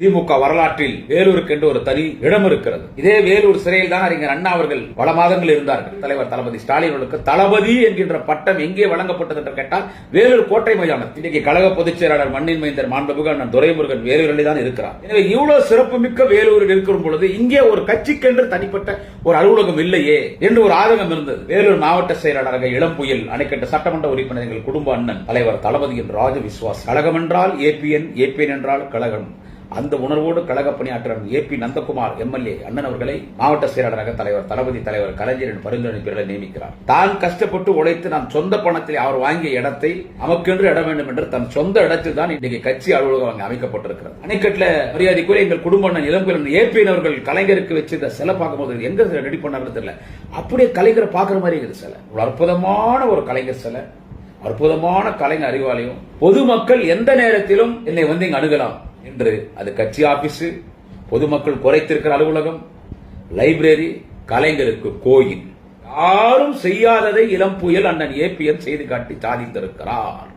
திமுக வரலாற்றில் வேலூருக்கு என்று ஒரு தனி இடம் இருக்கிறது. இதே வேலூர் சிறையில் தான் அறிஞர் அண்ணா அவர்கள் பல மாதங்கள் இருந்தார்கள். தலைவர் தளபதி ஸ்டாலின் அவர்களுக்கு தளபதி என்கின்ற பட்டம் எங்கே வழங்கப்பட்டது என்று கேட்டால் வேலூர் கோட்டை மைதானம் இன்னைக்கு கழக பொதுச் செயலாளர் மண்ணின் மைந்தர் மாண்புமிகு அண்ணன் துரைமுருகன் வேலூரில் தான் இருக்கிறார். எனவே இவ்வளவு சிறப்புமிக்க வேலூரில் இருக்கும் பொழுது இங்கே ஒரு கட்சிக்கென்று தனிப்பட்ட ஒரு அலுவலகம் இல்லையே என்று ஒரு ஆதங்கம் இருந்தது. வேலூர் மாவட்ட செயலாளராக இளம் புயல் அணைக்கட்ட சட்டமன்ற உறுப்பினர் எங்கள் குடும்ப அண்ணன் தலைவர் தளபதியின் ராஜ விஸ்வாஸ் கழகம் என்றால் ஏபிஎன் ஏபிஎன் என்றால் கழகம். அந்த உணர்வோடு கழக பணியாற்றவர் ஏ பி நந்தகுமார் எம்எல்ஏ அண்ணன் அவர்களை மாவட்ட செயலாளராக தலைவர் தளபதி தலைவர் கலைஞரின் பரிந்துரை பேரில் நியமிக்கிறார். தான் கஷ்டப்பட்டு உழைத்து நான் சொந்த பணத்தில் அவர் வாங்கிய இடத்தை நமக்கென்று இடம் வேண்டும் என்று தன் சொந்த இடத்தில் தான் இன்றைக்கு கட்சி அலுவலகம் அங்கே அமைக்கப்பட்டிருக்கிறது. அணைக்கட்டில் மரியாதைக்குரிய எங்கள் குடும்ப அண்ணன் இளம்பெரும் ஏபிஎன் அவர்கள் கலைஞருக்கு வச்சு இந்த சிலை பார்க்கும்போது எங்க ரெடி பண்ணாரு தெரியல. அப்படியே கலைஞரை பார்க்குற மாதிரி இருக்குது சிலை. ஒரு அற்புதமான ஒரு கலைஞர் சிலை. அற்புதமான கலைஞர் அறிவாலயம். பொதுமக்கள் எந்த நேரத்திலும் என்னை வந்து இங்க அணுகலாம். என்று அது கட்சி ஆபீஸு பொதுமக்கள் குறைத்திருக்கிற அலுவலகம் லைப்ரரி கலைஞருக்கு கோயில். யாரும் செய்யாததை இளம் புயல் அண்ணன் ஏபிஎன் செய்து காட்டி சாதித்திருக்கிறார்.